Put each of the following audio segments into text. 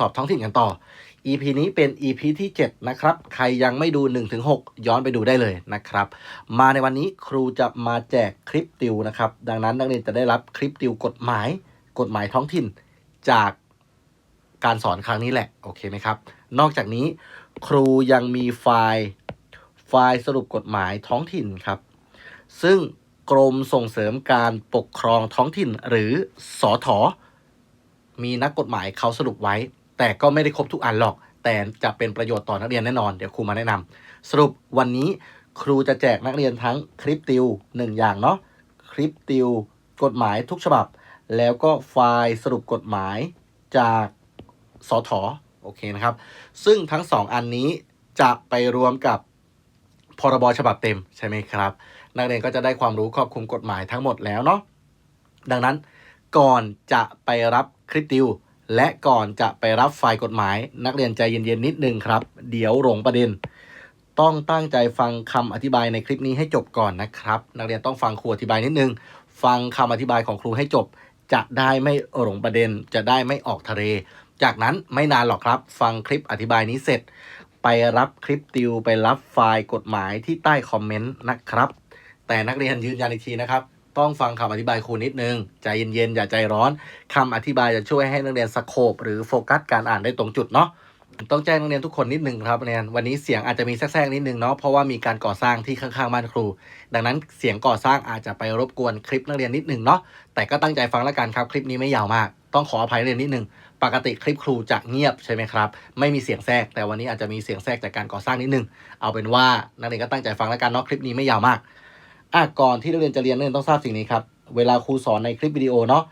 สอบท้องถิ่นกันต่อ EP นี้เป็น EP ที่ 7 นะครับ ใครยังไม่ดู 1-6 ย้อนไปดูได้เลยนะครับ มาในวันนี้ครูจะมาแจกคลิปติวนะครับ ดังนั้นนักเรียนจะได้รับคลิปติวกฎหมาย กฎหมายท้องถิ่นจากการสอนครั้งนี้แหละ โอเคไหมครับ นอกจากนี้ครูยังมีไฟล์ไฟล์สรุปกฎหมายท้องถิ่นครับ ซึ่งกรมส่งเสริมการปกครองท้องถิ่นหรือสอถอมีนักกฎหมายเขาสรุปไว้ แต่ก็ไม่ได้ครบทุกอันหรอก แต่จะเป็นประโยชน์ต่อนักเรียนแน่นอน เดี๋ยวครูมาแนะนำสรุปวันนี้ครูจะแจกนักเรียนทั้งคลิปติวหนึ่งอย่างเนาะคลิปติวกฎหมายทุกฉบับ แล้วก็ไฟล์สรุปกฎหมายจากสอถอโอเคนะครับ ซึ่งทั้งสองอันนี้จะไปรวมกับพรบฉบับเต็มใช่ไหมครับ นักเรียนก็จะได้ความรู้ครอบคลุมกฎหมายทั้งหมดแล้วเนาะดังนั้นก่อนจะไปรับคลิปติว และก่อนจะไปรับไฟล์กฎหมาย นักเรียนใจเย็นๆนิดนึงครับ เดี๋ยวหลงประเด็น ต้องตั้งใจฟังคำอธิบายในคลิปนี้ให้จบก่อนนะครับ นักเรียนต้องฟังครูอธิบายนิดนึง ฟังคำอธิบายของครูให้จบ จะได้ไม่หลงประเด็น จะได้ไม่ออกทะเล จากนั้นไม่นานหรอกครับ ฟังคลิปอธิบายนี้เสร็จ ไปรับคลิปติวไปรับไฟล์กฎหมายที่ใต้คอมเมนต์นะครับ แต่นักเรียนยืนยันอีกทีนะครับ ต้องฟังคำอธิบายครูนิดนึง ใจเย็นๆ อย่าใจร้อนคำอธิบายจะช่วยให้นักเรียนสโคปหรือโฟกัสการอ่านได้ตรงจุดเนาะต้องแจ้งนักเรียนทุกคนนิดนึงครับนักเรียนวันนี้เสียงอาจจะมีแทรกๆนิดนึงเนาะเพราะว่ามีการก่อสร้างที่ข้างๆบ้านครู ดังนั้นเสียงก่อสร้างอาจจะไปรบกวนคลิปนักเรียนนิดนึงเนาะแต่ก็ตั้งใจฟังแล้วกันครับคลิปนี้ไม่ยาวมาก ต้องขออภัยนักเรียนนิดนึงปกติคลิปครูจะเงียบใช่ไหมครับ ไม่มีเสียงแทรก แต่วันนี้อาจจะมีเสียงแทรกจากการก่อสร้างนิดนึง เอาเป็นว่านักเรียนก็ตั้งใจฟังแล้วกันเนาะคลิปนี้ไม่ยาวมาก อะก่อนที่นักเรียนจะเรียนนักเรียนต้องทราบสิ่งนี้ครับ เวลาครูสอนในคลิปวิดีโอเนาะ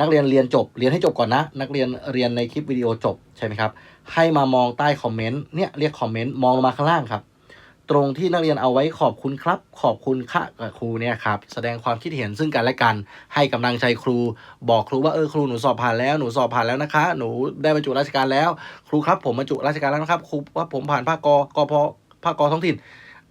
นักเรียนเรียนจบเรียนให้จบก่อนนะ นักเรียนเรียนในคลิปวิดีโอจบใช่ไหมครับ ให้มามองใต้คอมเมนต์เนี่ยเรียกคอมเมนต์มองลงมาข้างล่างครับ ตรงที่นักเรียนเอาไว้ขอบคุณครับ ขอบคุณค่ะกับครูเนี่ยครับแสดงความคิดเห็นซึ่งกันและกัน ให้กำลังใจครู บอกครูว่าเออครูหนูสอบผ่านแล้วหนูสอบผ่านแล้วนะคะ หนูได้บรรจุราชการแล้ว ครูครับผมบรรจุราชการแล้วนะครับครูว่าผมผ่านภาคกกพภาคกท้องถิ่น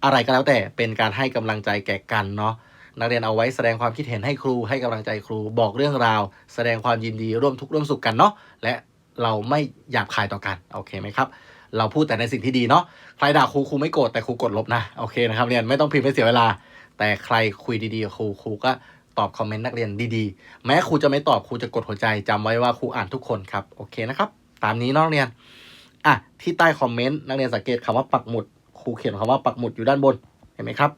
อะไรก็แล้วแต่เป็นการให้กำลังใจแก่กันเนาะนักเรียนเอาไว้แสดงความคิดเห็นให้ครูให้กำลังใจครูบอกเรื่องราว แสดงความยินดีร่วมทุกข์ร่วมสุขกันเนาะและเราไม่หยาบคายต่อกันโอเคไหมครับเราพูดแต่ในสิ่งที่ดีเนาะใครด่าครูครูไม่โกรธแต่ครูกดลบนะโอเคนะครับเรียนไม่ต้องพิมพ์ให้เสียเวลา แต่ใครคุยดีๆกับครูครูก็ตอบคอมเมนต์นักเรียนดีๆ แม้ครูจะไม่ตอบครูจะกดหัวใจจำไว้ว่าครูอ่านทุกคนครับโอเคนะครับ ตามนี้เนอกเรียนอะที่ใต้คอมเมนต์นักเรียนสังเกตคำว่าปักหมุด ครูเขียนคำว่าปักหมุดอยู่ด้านบน เห็นไหมครับ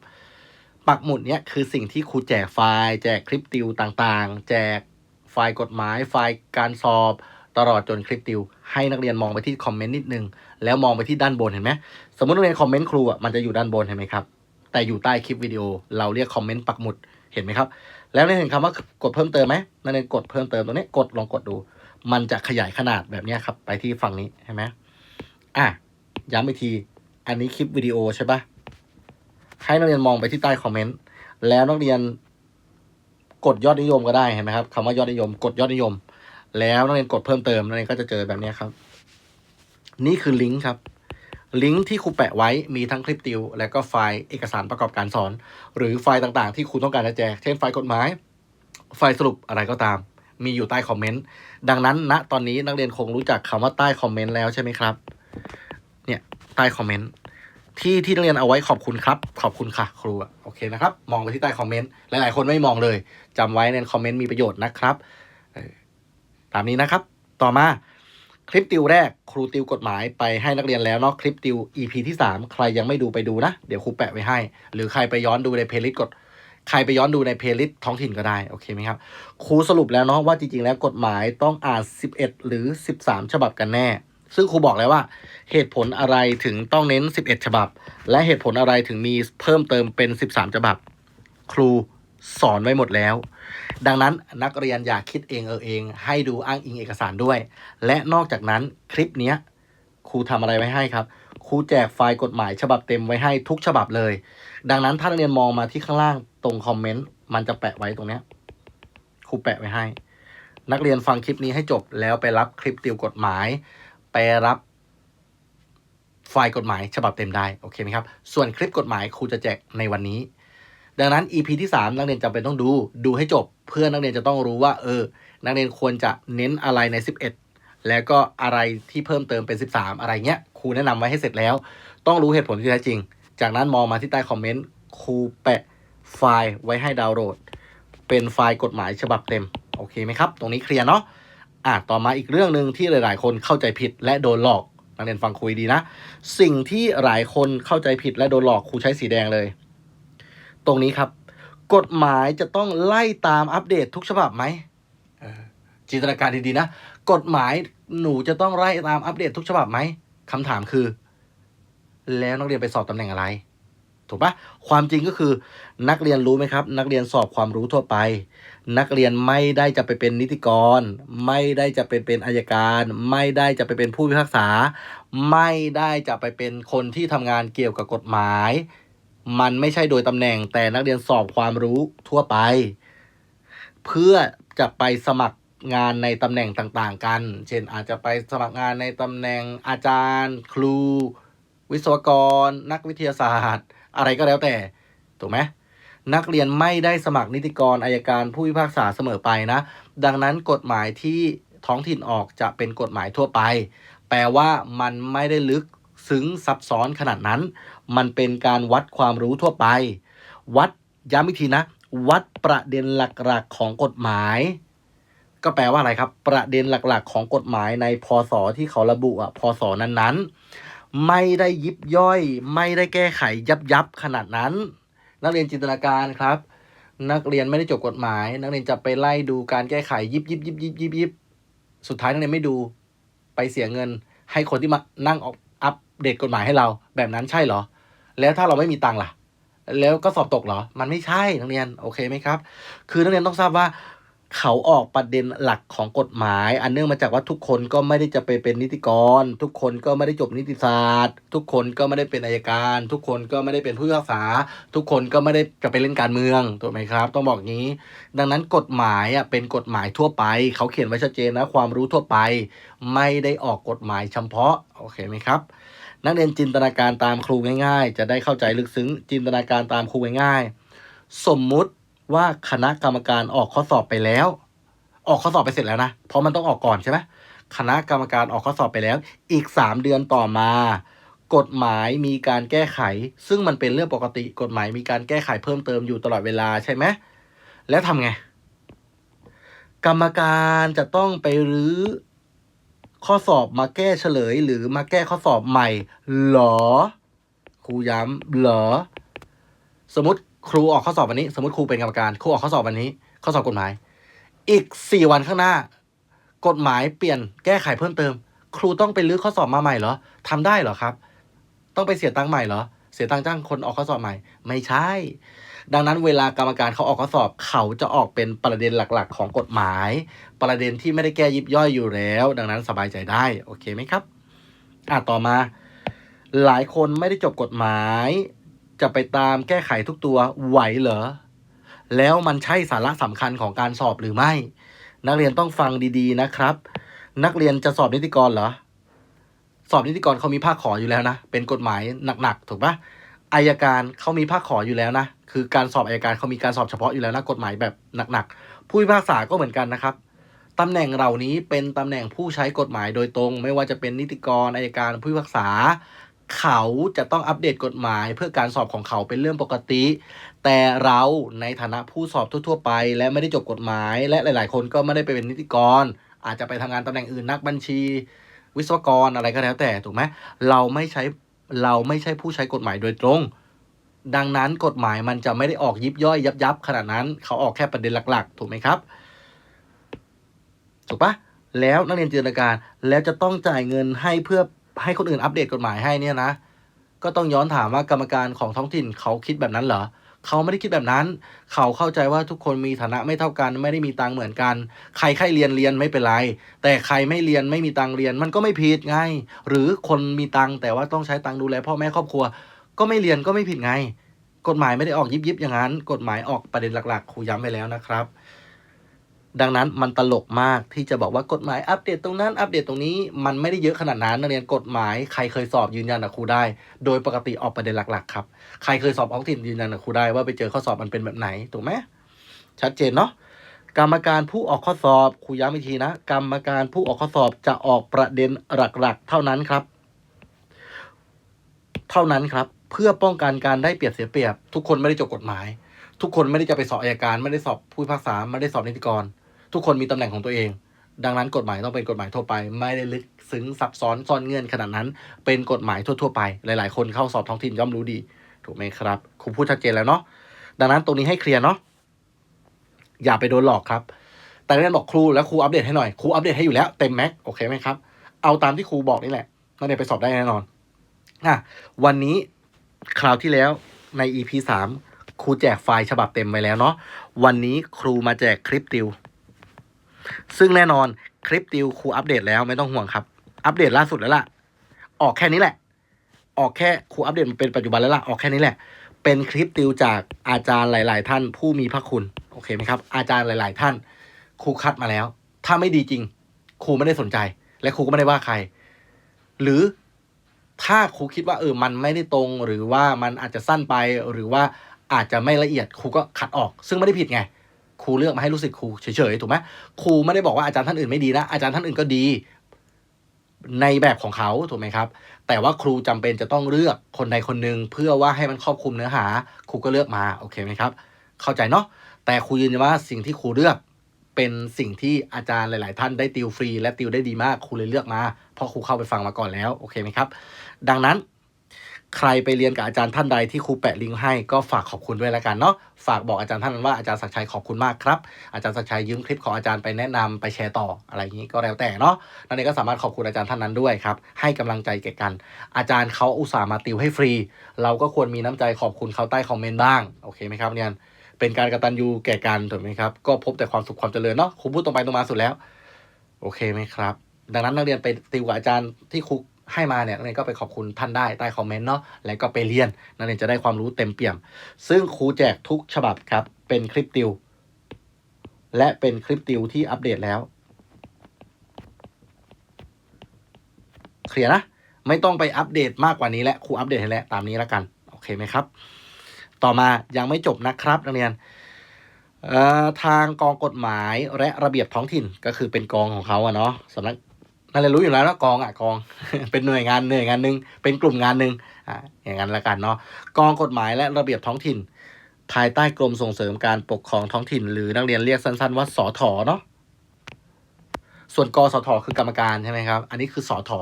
ปักหมุดเนี้ยคือสิ่งที่ครูแจกไฟล์ แจกคลิปติวต่างๆ แจกไฟล์กฎหมาย ไฟล์การสอบ ตลอดจนคลิปติว ให้นักเรียนมองไปที่คอมเมนต์นิดนึง แล้วมองไปที่ด้านบนเห็นไหมสมมตินักเรียนคอมเมนต์ครูอะมันจะอยู่ด้านบนเห็นไหมครับ แต่อยู่ใต้คลิปวิดีโอเราเรียกคอมเมนต์ปักหมุดเห็นไหมครับ แล้วนักเรียนเห็นคำว่ากดเพิ่มเติมไหมนักเรียนกดเพิ่มเติมตรงนี้กดลองกดดู มันจะขยายขนาดแบบนี้ครับ ไปที่ฝั่งนี้เห็นไหมอะย้ำอีกที อันนี้คลิปวิดีโอใช่ปะให้นักเรียนมองไปที่ใต้คอมเมนต์แล้วนักเรียนกดยอดนิยมก็ได้เห็นไหมครับคำว่ายอดนิยม กดยอดนิยม แล้วนักเรียนกดเพิ่มเติมนักเรียนก็จะเจอแบบนี้ครับ นี่คือลิงก์ครับลิงก์ที่ครูแปะไว้มีทั้งคลิปติว และก็ไฟล์เอกสารประกอบการสอน หรือไฟล์ต่างๆ ที่ครูต้องการจะแจก เช่นไฟล์กฎหมาย ไฟล์สรุปอะไรก็ตาม มีอยู่ใต้คอมเมนต์ ดังนั้นณตอนนี้นักเรียนคงรู้จักคำว่าใต้คอมเมนต์แล้วใช่ไหมครับ เนี่ย ใต้คอมเมนต์ที่ที่นักเรียนเอาไว้ขอบคุณครับ ขอบคุณค่ะ ครูอะโอเคนะครับ มองไปที่ใต้คอมเมนต์หลายๆคนไม่มองเลยจำไว้ในคอมเมนต์มีประโยชน์นะครับตามนี้นะครับ ต่อมาคลิปติวแรกครูติวกฎหมายไปให้นักเรียนแล้วเนาะคลิปติว EP ที่ 3 ใครยังไม่ดูไปดูนะ เดี๋ยวครูแปะไว้ให้ หรือใครไปย้อนดูในเพลย์ลิสต์กดใครไปย้อนดูในเพลย์ลิสต์ท้องถิ่นก็ได้โอเคไหมครับครูสรุปแล้วเนาะว่าจริงๆแล้วกฎหมายต้องอ่าน 11 หรือ 13 ฉบับกันแน่ ซึ่งครูบอกแล้วว่า เหตุผลอะไรถึงต้องเน้น 11 ฉบับ และเหตุผลอะไรถึงมีเพิ่มเติมเป็น 13 ฉบับ ครูสอนไว้หมดแล้ว ดังนั้นนักเรียนอย่าคิดเองเออเอง ให้ดูอ้างอิงเอกสารด้วย และนอกจากนั้นคลิปนี้ครูทำอะไรไว้ให้ครับครูแจกไฟล์กฎหมายฉบับเต็มไว้ให้ทุกฉบับเลย ดังนั้นถ้านักเรียนมองมาที่ข้างล่างตรงคอมเมนต์มันจะแปะไว้ตรงนี้ครูแปะไว้ให้ นักเรียนฟังคลิปนี้ให้จบแล้วไปรับคลิปติวกฎหมาย ไปรับไฟล์กฎหมายฉบับเต็มได้ โอเคไหมครับ ส่วนคลิปกฎหมายครูจะแจกในวันนี้ ดังนั้น EP ที่ 3 นักเรียนจำเป็นต้องดูดูให้จบ เพื่อนักเรียนจะต้องรู้ว่า เออ นักเรียนควรจะเน้นอะไรใน 11 แล้วก็อะไรที่เพิ่มเติมเป็น 13 อะไรเงี้ยครูแนะนำไว้ให้เสร็จแล้ว ต้องรู้เหตุผลที่แท้จริง จากนั้นมองมาที่ใต้คอมเมนต์ครูแปะไฟล์ไว้ให้ดาวน์โหลด เป็นไฟล์กฎหมายฉบับเต็มโอเคไหมครับ ตรงนี้เคลียร์เนาะ อะต่อมาอีกเรื่องหนึ่งที่หลาย ๆ คนเข้าใจผิดและโดนหลอกนักเรียนฟังคุยดีนะ สิ่งที่หลายคนเข้าใจผิดและโดนหลอกครูใช้สีแดงเลย ตรงนี้ครับ กฎหมายจะต้องไล่ตามอัปเดตทุกฉบับไหมจินตนาการดี ๆ นะ กฎหมายหนูจะต้องไล่ตามอัปเดตทุกฉบับไหมคำถามคือ แล้วนักเรียนไปสอบตำแหน่งอะไร ถูกปะความจริงก็คือนักเรียนรู้ไหมครับ นักเรียนสอบความรู้ทั่วไป นักเรียนไม่ได้จะไปเป็นนิติกร ไม่ได้จะไปเป็นอายการ ไม่ได้จะไปเป็นผู้พิพากษา ไม่ได้จะไปเป็นคนที่ทำงานเกี่ยวกับกฎหมาย มันไม่ใช่โดยตำแหน่ง แต่นักเรียนสอบความรู้ทั่วไป เพื่อจะไปสมัครงานในตำแหน่งต่างๆ กัน เช่นอาจจะไปสมัครงานในตำแหน่งอาจารย์ ครู วิศวกร นักวิทยาศาสตร์ อะไรก็แล้วแต่ ถูกไหมนักเรียนไม่ได้สมัครนิติกรอายการผู้พิพากษาเสมอไปนะ ดังนั้นกฎหมายที่ท้องถิ่นออกจะเป็นกฎหมายทั่วไป แปลว่ามันไม่ได้ลึกซึ้งซับซ้อนขนาดนั้น มันเป็นการวัดความรู้ทั่วไป วัดย้ำอีกทีนะ วัดประเด็นหลักๆของกฎหมาย ก็แปลว่าอะไรครับ ประเด็นหลักๆ ของกฎหมายในพศที่เขาระบุอะพศนั้นๆ ไม่ได้ยิบย่อย ไม่ได้แก้ไขยับยับขนาดนั้น นักเรียนจินตนาการครับ นักเรียนไม่ได้จบกฎหมาย นักเรียนจะไปไล่ดูการแก้ไขยิบยิบยิบยิบยิบยิบสุดท้ายนักเรียนไม่ดูไปเสียเงิน ให้คนที่มานั่งออกอัปเดตกฎหมายให้เราแบบนั้นใช่เหรอ แล้วถ้าเราไม่มีตังค์ล่ะ แล้วก็สอบตกเหรอ มันไม่ใช่นักเรียนโอเคไหมครับ คือนักเรียนต้องทราบว่า เขาออกประเด็นหลักของกฎหมาย อันเนื่องมาจากว่าทุกคนก็ไม่ได้จะไปเป็นนิติกร ทุกคนก็ไม่ได้จบนิติศาสตร์ ทุกคนก็ไม่ได้เป็นอายการ ทุกคนก็ไม่ได้เป็นผู้พิพากษา ทุกคนก็ไม่ได้จะไปเล่นการเมืองถูกไหมครับ ต้องบอกงี้ ดังนั้นกฎหมายอะเป็นกฎหมายทั่วไป เขาเขียนไว้ชัดเจนนะความรู้ทั่วไป ไม่ได้ออกกฎหมายเฉพาะโอเคไหมครับนักเรียนจินตนาการตามครูง่าย ๆ จะได้เข้าใจลึกซึ้งจินตนาการตามครูง่าย ๆ สมมุติ ว่าคณะกรรมการออกข้อสอบไปแล้ว ออกข้อสอบไปเสร็จแล้วนะ เพราะมันต้องออกก่อนใช่ไหมคณะกรรมการออกข้อสอบไปแล้ว อีก3เดือนต่อมา กฎหมายมีการแก้ไข ซึ่งมันเป็นเรื่องปกติกฎหมายมีการแก้ไขเพิ่มเติมอยู่ตลอดเวลาใช่ไหมแล้วทำไง กรรมการจะต้องไปรื้อข้อสอบมาแก้เฉลย หรือมาแก้ข้อสอบใหม่เหรอครูย้ำเหรอ สมมติ ครูออกข้อสอบวันนี้ สมมติครูเป็นกรรมการ ครูออกข้อสอบวันนี้ ข้อสอบกฎหมาย อีกสี่วันข้างหน้า กฎหมายเปลี่ยนแก้ไขเพิ่มเติม ครูต้องไปรื้อข้อสอบมาใหม่เหรอทำได้เหรอครับ ต้องไปเสียตังค์ใหม่เหรอ เสียตังค์จ้างคนออกข้อสอบใหม่ ไม่ใช่ ดังนั้นเวลากรรมการเขาออกข้อสอบเขาจะออกเป็นประเด็นหลักๆ ของกฎหมาย ประเด็นที่ไม่ได้แก้ยิบย่อยอยู่แล้ว ดังนั้นสบายใจได้โอเคไหมครับอะต่อมา หลายคนไม่ได้จบกฎหมาย จะไปตามแก้ไขทุกตัวไหวเหรอ แล้วมันใช่สาระสำคัญของการสอบหรือไม่ นักเรียนต้องฟังดีๆนะครับ นักเรียนจะสอบนิติกรเหรอ สอบนิติกรเขามีภาคขออยู่แล้วนะ เป็นกฎหมายหนักๆ ถูกปะอายการเขามีภาคขออยู่แล้วนะ คือการสอบอายการเขามีการสอบเฉพาะอยู่แล้วนะ กฎหมายแบบหนักๆ ผู้พิพากษาก็เหมือนกันนะครับตำแหน่งเหล่านี้เป็นตำแหน่งผู้ใช้กฎหมายโดยตรง ไม่ว่าจะเป็นนิติกรอายการผู้พิพากษา เขาจะต้องอัปเดตกฎหมายเพื่อการสอบของเขาเป็นเรื่องปกติ แต่เราในฐานะผู้สอบทั่ว ๆ ไป และไม่ได้จบกฎหมาย และหลาย ๆ คนก็ไม่ได้ไปเป็นนิติกร อาจจะไปทำงานตำแหน่งอื่นนักบัญชี วิศวกรอะไรก็แล้วแต่ถูกไหมเราไม่ใช้เราไม่ใช่ผู้ใช้กฎหมายโดยตรง ดังนั้นกฎหมายมันจะไม่ได้ออกยิบย่อยยับยับขนาดนั้นเขาออกแค่ประเด็นหลัก ๆ ถูกไหมครับ ถูกปะแล้วนักเรียนจินตนาการแล้วจะต้องจ่ายเงินให้เพื่อ ให้คนอื่นอัปเดตกฎหมายให้เนี่ยนะก็ต้องย้อนถามว่ากรรมการของท้องถิ่นเขาคิดแบบนั้นเหรอเขาไม่ได้คิดแบบนั้น เขาเข้าใจว่าทุกคนมีฐานะไม่เท่ากัน ไม่ได้มีตังเหมือนกัน ใครใครเรียนเรียนไม่เป็นไร แต่ใครไม่เรียนไม่มีตังเรียนมันก็ไม่ผิดไง หรือคนมีตังแต่ว่าต้องใช้ตังดูแลพ่อแม่ครอบครัว ก็ไม่เรียนก็ไม่ผิดไง กฎหมายไม่ได้ออกยิบยิบอย่างนั้น กฎหมายออกประเด็นหลักๆครูย้ำไปแล้วนะครับ ดังนั้นมันตลกมากที่จะบอกว่ากฎหมายอัปเดตตรงนั้นอัปเดตตรงนี้มันไม่ได้เยอะขนาดนั้นนักเรียนกฎหมายใครเคยสอบยืนยันกับครูได้ โดยปกติออกประเด็นหลักๆครับใครเคยสอบท้องถิ่นยืนยันกับครูได้ว่าไปเจอข้อสอบมันเป็นแบบไหนถูกไหมชัดเจนเนาะกรรมการผู้ออกข้อสอบครูย้ำอีกทีนะ กรรมการผู้ออกข้อสอบจะออกประเด็นหลักๆ เท่านั้นครับ เท่านั้นครับ เพื่อป้องกันการได้เปรียบเสียเปรียบ ทุกคนไม่ได้จบกฎหมาย ทุกคนไม่ได้จะไปสอบอัยการ ไม่ได้สอบผู้พิพากษาไม่ได้สอบนิติกร ทุกคนมีตำแหน่งของตัวเอง ดังนั้นกฎหมายต้องเป็นกฎหมายทั่วไป ไม่ได้ลึกซึ้งซับซ้อนซ่อนเงื่อนขนาดนั้น เป็นกฎหมายทั่วๆไป หลายๆ คนเข้าสอบท้องถิ่นย่อมรู้ดี ถูกไหมครับครูพูดชัดเจนแล้วเนาะดังนั้นตรงนี้ให้เคลียร์เนาะอย่าไปโดนหลอกครับ แต่นักเรียนบอกครูแล้วครูอัปเดตให้หน่อยครูอัปเดตให้อยู่แล้วเต็มแม็กโอเคไหมครับเอาตามที่ครูบอกนี่แหละนักเรียนไปสอบได้แน่นอนอะวันนี้คราวที่แล้วใน EP สามครูแจกไฟล์ฉบับเต็มไปแล้วเนาะวันนี้ครูมาแจกคลิปติว ซึ่งแน่นอนคลิปติวครูอัปเดตแล้วไม่ต้องห่วงครับ อัปเดตล่าสุดแล้วล่ะ ออกแค่นี้แหละ ออกแค่ครูอัปเดตมันเป็นปัจจุบันแล้วล่ะ ออกแค่นี้แหละ เป็นคลิปติวจากอาจารย์หลาย ๆ ท่านผู้มีพระคุณ โอเคไหมครับ อาจารย์หลาย ๆ ท่านครูคัดมาแล้ว ถ้าไม่ดีจริงครูไม่ได้สนใจ และครูก็ไม่ได้ว่าใคร หรือถ้าครูคิดว่าเออ มันไม่ได้ตรง หรือว่ามันอาจจะสั้นไป หรือว่าอาจจะไม่ละเอียด ครูก็ขัดออก ซึ่งไม่ได้ผิดไง ครูเลือกมาให้รู้สึกครูเฉยๆถูกไหมครูไม่ได้บอกว่าอาจารย์ท่านอื่นไม่ดีนะอาจารย์ท่านอื่นก็ดี ในแบบของเขาถูกไหมครับ แต่ว่าครูจำเป็นจะต้องเลือกคนใดคนหนึ่งเพื่อว่าให้มันครอบคลุมเนื้อหา ครูก็เลือกมาโอเคไหมครับ เข้าใจเนาะแต่ครูยืนยันว่าสิ่งที่ครูเลือกเป็นสิ่งที่อาจารย์หลาย ๆ ท่านได้ติวฟรี และติวได้ดีมากครูเลยเลือกมาเพราะครูเข้าไปฟังมาก่อนแล้วโอเคไหมครับ ดังนั้น ใครไปเรียนกับอาจารย์ท่านใดที่ครูแปะลิงก์ให้ก็ฝากขอบคุณด้วยแล้วกันเนาะฝากบอกอาจารย์ท่านนั้นว่าอาจารย์ศักชัยขอบคุณมากครับอาจารย์ศักชัยยืมคลิปของอาจารย์ไปแนะนำไปแชร์ต่ออะไรอย่างนี้ก็แล้วแต่เนาะนั่นเองก็สามารถขอบคุณอาจารย์ท่านนั้นด้วยครับให้กำลังใจแก่กัน อาจารย์เขาอุตส่าห์มาติวให้ฟรี เราก็ควรมีน้ำใจขอบคุณเขาใต้คอมเมนต์บ้างโอเคไหมครับเนี่ยเป็นการกระตัญญูแก่กันถูกไหมครับก็พบแต่ความสุขความเจริญเนาะครูพูดตรงไปตรงมาสุดแล้ว โอเคไหมครับ ดังนั้นนักเรียนไปติวกับอาจารย์ที่ครู ให้มาเนี่ยนักเรียนก็ไปขอบคุณท่านได้ใต้คอมเมนต์เนาะแล้วก็ไปเรียนนักเรียนจะได้ความรู้เต็มเปี่ยม ซึ่งครูแจกทุกฉบับครับ เป็นคลิปติว และเป็นคลิปติวที่อัปเดตแล้วเคลียร์นะ ไม่ต้องไปอัปเดตมากกว่านี้และครูอัปเดตให้แล้วตามนี้แล้วกัน โอเคไหมครับ ต่อมายังไม่จบนะครับนักเรียนทางกองกฎหมายและระเบียบท้องถิ่นก็คือเป็นกองของเขาอะเนาะสำนัก นั่นเลยรู้อยู่แล้วนะกองอะกอง เป็นหน่วยงานหน่วยงานหนึ่งเป็นกลุ่มงานหนึ่งอ่าอย่างนั้นละกันเนาะกองกฎหมายและระเบียบท้องถิ่น ภายใต้กรมส่งเสริมการปกครองท้องถิ่น หรือนักเรียนเรียกสั้นๆว่าสอทอเนาะส่วนกสทคือกรรมการใช่ไหมครับ อันนี้คือสอทอ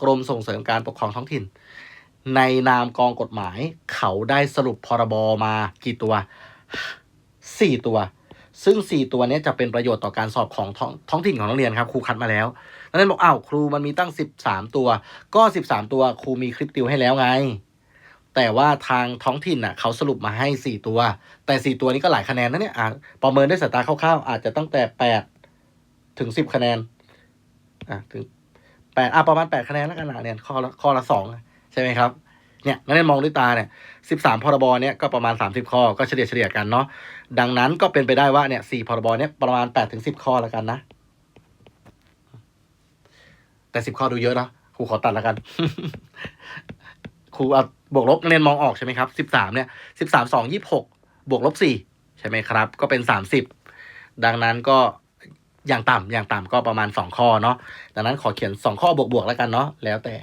กรมส่งเสริมการปกครองท้องถิ่น ในนามกองกฎหมายเขาได้สรุปพรบมากี่ตัวสี่ตัว ซึ่งสี่ตัวนี้จะเป็นประโยชน์ต่อการสอบของท้องท้องถิ่นของนักเรียนครับครูคัดมาแล้ว นักเรียนบอกอ้าวครูมันมีตั้งสิบสามตัว ก็สิบสามตัวครูมีคลิปติวให้แล้วไง แต่ว่าทางท้องถิ่นน่ะเขาสรุปมาให้สี่ตัว แต่สี่ตัวนี้ก็หลายคะแนนนะเนี่ยอะประเมินด้วยสายตาคร่าวๆอาจจะตั้งแต่แปดถึงสิบคะแนนอะถึงแปดอะประมาณแปดคะแนนแล้วกันนะเนี่ยข้อละข้อละสองใช่ไหมครับเนี่ยนักเรียนมองด้วยตาเนี่ยสิบสามพรบเนี่ยก็ประมาณสามสิบข้อก็เฉลี่ยเฉลี่ยกันเนาะดังนั้นก็เป็นไปได้ว่าเนี่ยสี่พรบเนี่ยประมาณแปดถึงสิบข้อแล้วกันนะ แต่สิบข้อดูเยอะนะครูขอตัดแล้วกัน ครูเอาบวกลบนักเรียนมองออกใช่ไหมครับสิบสามเนี่ยสิบสามสองยี่หกบวกลบสี่ใช่ไหมครับ ก็เป็นสามสิบดังนั้นก็อย่างต่ำอย่างต่ำก็ประมาณสองข้อเนาะดังนั้นขอเขียนสองข้อบวกบวกแล้วกันเนาะแล้วแต่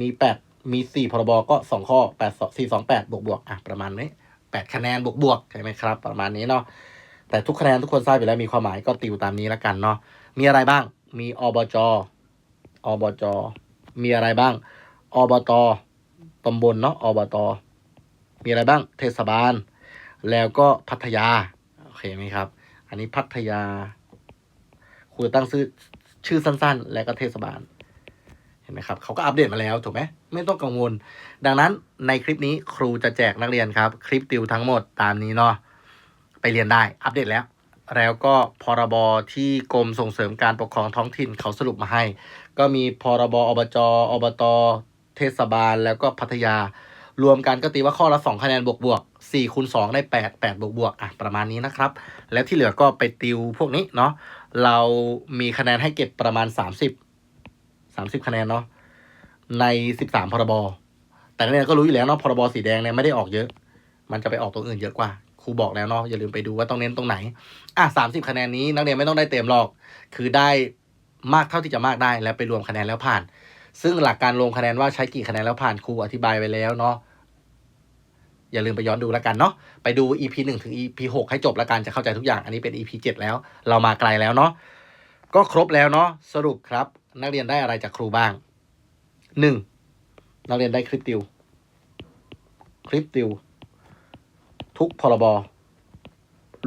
มีแปดมีสี่พรบก็สองข้อแปดสี่สองแปดบวกบวกอะประมาณนี้แปดคะแนนบวกบวกใช่ไหมครับ ประมาณนี้เนาะแต่ทุกคะแนนทุกคนทราบอยู่แล้วมีความหมายก็ติวตามนี้แล้วกันเนาะมีอะไรบ้างมีอบจ อบจ มีอะไรบ้าง อบตตำบลเนาะ อบต มีอะไรบ้าง เทศบาล แล้วก็พัทยา โอเคไหมครับ อันนี้พัทยาครูตั้งชื่อชื่อสั้น ๆ แล้วก็เทศบาล เห็นไหมครับ เขาก็อัปเดตมาแล้วถูกไหม ไม่ต้องกังวล ดังนั้นในคลิปนี้ครูจะแจกนักเรียนครับ คลิปติวทั้งหมดตามนี้เนาะ ไปเรียนได้ อัปเดตแล้วแล้วก็พรบที่กรมส่งเสริมการปกครองท้องถิ่นเขาสรุปมาให้ ก็มีพรบอบจอบต เทศบาลแล้วก็พัทยา รวมกันก็ตีว่าข้อละสองคะแนนบวกบวกสี่คูณสองได้แปดแปดบวกบวกอะประมาณนี้นะครับ แล้วที่เหลือก็ไปติวพวกนี้เนาะเรามีคะแนนให้เก็บประมาณสามสิบสามสิบคะแนนเนาะในสิบสามพรบ แต่นักเรียนก็รู้อยู่แล้วเนาะพรบสีแดงเนี่ยไม่ได้ออกเยอะ มันจะไปออกตัวอื่นเยอะกว่าครูบอกแล้วเนาะอย่าลืมไปดูว่าต้องเน้นตรงไหน อะสามสิบคะแนนนี้นักเรียนไม่ต้องได้เต็มหรอก คือได้ มากเท่าที่จะมากได้แล้วไปรวมคะแนนแล้วผ่าน ซึ่งหลักการรวมคะแนนว่าใช้กี่คะแนนแล้วผ่านครูอธิบายไปแล้วเนาะอย่าลืมไปย้อนดูแล้วกันเนาะไปดู EP หนึ่งถึง EP หกให้จบแล้วกันจะเข้าใจทุกอย่างอันนี้เป็น EP เจ็ดแล้ว เรามาไกลแล้วเนาะก็ครบแล้วเนาะสรุปครับ นักเรียนได้อะไรจากครูบ้างหนึ่งนักเรียนได้คลิปติว คลิปติว ทุกพรบ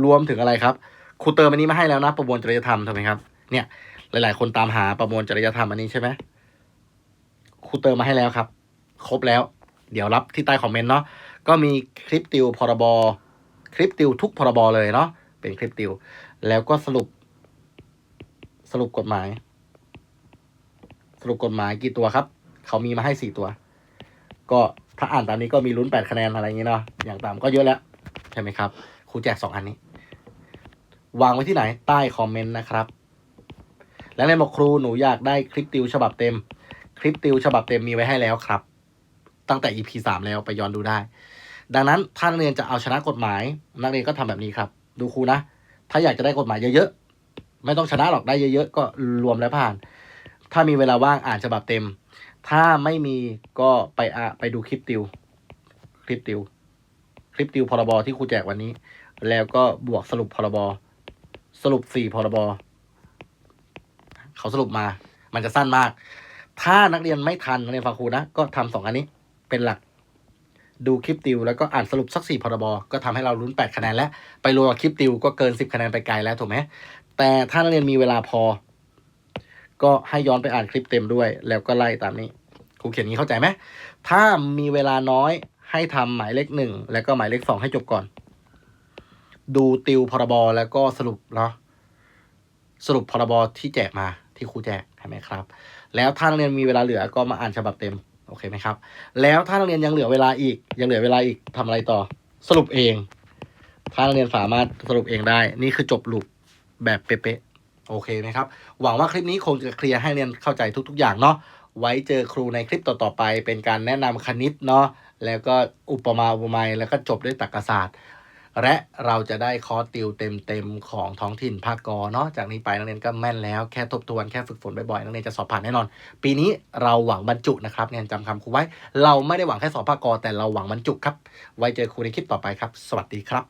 รวมถึงอะไรครับครูเติมอันนี้มาให้แล้วนะ ประมวลจริยธรรมถูกไหมครับ เนี่ย หลาย ๆ คนตามหาประมวลจริยธรรมอันนี้ใช่ไหมครูเติมมาให้แล้วครับ ครบแล้ว เดี๋ยวรับที่ใต้คอมเมนต์เนาะก็มีคลิปติวพรบคลิปติวทุกพรบเลยเนาะเป็นคลิปติว แล้วก็สรุป สรุปกฎหมาย สรุปกฎหมายกี่ตัวครับ เขามีมาให้สี่ตัว ก็ถ้าอ่านตามนี้ก็มีลุ้นแปดคะแนนอะไรอย่างเงี้ยเนาะอย่างต่ำก็เยอะแล้ว ใช่ไหมครับครูแจกสองอันนี้ วางไว้ที่ไหนใต้คอมเมนต์นะครับ แล้วในบอกครูหนูอยากได้คลิปติวฉบับเต็ม คลิปติวฉบับเต็มมีไว้ให้แล้วครับ ตั้งแต่ EP สามแล้วไปย้อนดูได้ ดังนั้นถ้านักเรียนจะเอาชนะกฎหมาย นักเรียนก็ทำแบบนี้ครับ ดูครูนะ ถ้าอยากจะได้กฎหมายเยอะๆไม่ต้องชนะหรอกได้เยอะๆก็รวมแล้วผ่าน ถ้ามีเวลาว่างอ่านฉบับเต็ม ถ้าไม่มีก็ไปอะไปดูคลิปติว คลิปติว คลิปติวพรบที่ครูแจกวันนี้ แล้วก็บวกสรุปพรบสรุปสี่พรบ เขาสรุปมา มันจะสั้นมาก ถ้านักเรียนไม่ทันนักเรียนฟังครูนะ ก็ทำสองอันนี้เป็นหลัก ดูคลิปติว แล้วก็อ่านสรุปสักสี่พรบ ก็ทำให้เราลุ้นแปดคะแนนแล้ว ไปรวมกับคลิปติวก็เกินสิบคะแนนไปไกลแล้วถูกไหม แต่ถ้านักเรียนมีเวลาพอ ก็ให้ย้อนไปอ่านคลิปเต็มด้วย แล้วก็ไล่ตามนี้ครูเขียนนี้เข้าใจไหม ถ้ามีเวลาน้อยให้ทำหมายเลขหนึ่งแล้วก็หมายเลขสองให้จบก่อน ดูติวพรบ แล้วก็สรุปเนาะสรุปพรบที่แจกมา ที่ครูแจกใช่ไหมครับ แล้วถ้านักเรียนมีเวลาเหลือก็มาอ่านฉบับเต็มโอเคไหมครับ แล้วถ้านักเรียนยังเหลือเวลาอีก ยังเหลือเวลาอีกทำอะไรต่อ สรุปเอง ถ้านักเรียนสามารถสรุปเองได้ นี่คือจบลูปแบบเป๊ะๆโอเคไหมครับ หวังว่าคลิปนี้คงจะเคลียร์ให้เรียนเข้าใจทุก ๆ อย่างเนาะไว้เจอครูในคลิปต่อๆไป เป็นการแนะนำคณิตเนาะแล้วก็อุปมาอุปไมยแล้วก็จบด้วยตรรกศาสตร์ และเราจะได้คอร์สติวเต็มๆของท้องถิ่นภาคกอเนาะจากนี้ไปนักเรียนก็แม่นแล้วแค่ทบทวนแค่ฝึกฝนบ่อยๆนักเรียนจะสอบผ่านแน่นอน ปีนี้เราหวังบรรจุนะครับเรียนจำคำครูไว้ เราไม่ได้หวังแค่สอบภาคกอแต่เราหวังบรรจุครับ ไว้เจอครูในคลิปต่อไปครับ สวัสดีครับ